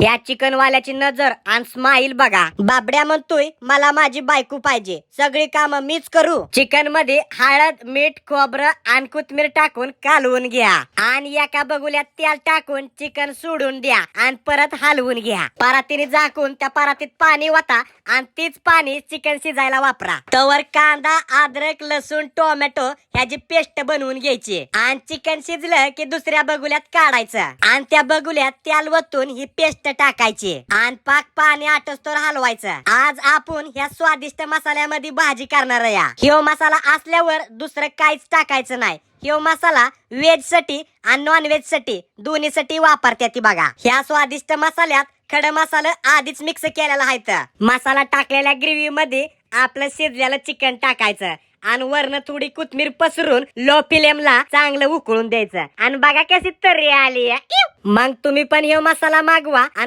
ह्या चिकन वाल्याची नजर आणि स्माईल बघा. बाबड्या म्हणतोय मला माझी बायको पाहिजे. सगळी काम मीच करू. चिकनमध्ये हळद मीठ खोबरं आणि कोथमीर टाकून कालवून घ्या. आणि एका बगुल्यात तेल टाकून चिकन सोडून द्या आणि परत हलवून घ्या. परातीने झाकून त्या परातीत पाणी वता आणि तीच पाणी चिकन शिजायला वापरा. तवर कांदा अद्रक लसूण टोमॅटो ह्याची पेस्ट बनवून घ्यायची. आणि चिकन शिजलं की दुसऱ्या बगुल्यात काढायचं. आणि त्या बगुल्यात तेल वतून ही पेस्ट टाकायची. आणि पाक पाणी आटोस्तोर हलवायचं. आज आपण ह्या स्वादिष्ट मसाल्यामध्ये भाजी करणार या. हिव मसाला असल्यावर दुसरं काहीच टाकायचं नाही. हिव मसाला व्हेजसाठी आणि नॉन व्हेजसाठी दोन्ही साठी वापरतात ती बघा. ह्या स्वादिष्ट मसाल्यात खड मसाला आधीच मिक्स केलेला आहे मसाला टाकलेल्या ग्रेव्ही मध्ये आपलं शिजल्याला चिकन टाकायचं आणि वरनं थोडी कोथमीर पसरून लो ला चांगलं उकळून द्यायचं. आणि बघा कशी तर्री आली मग तुम्ही पण हे मसाला मागवा आणि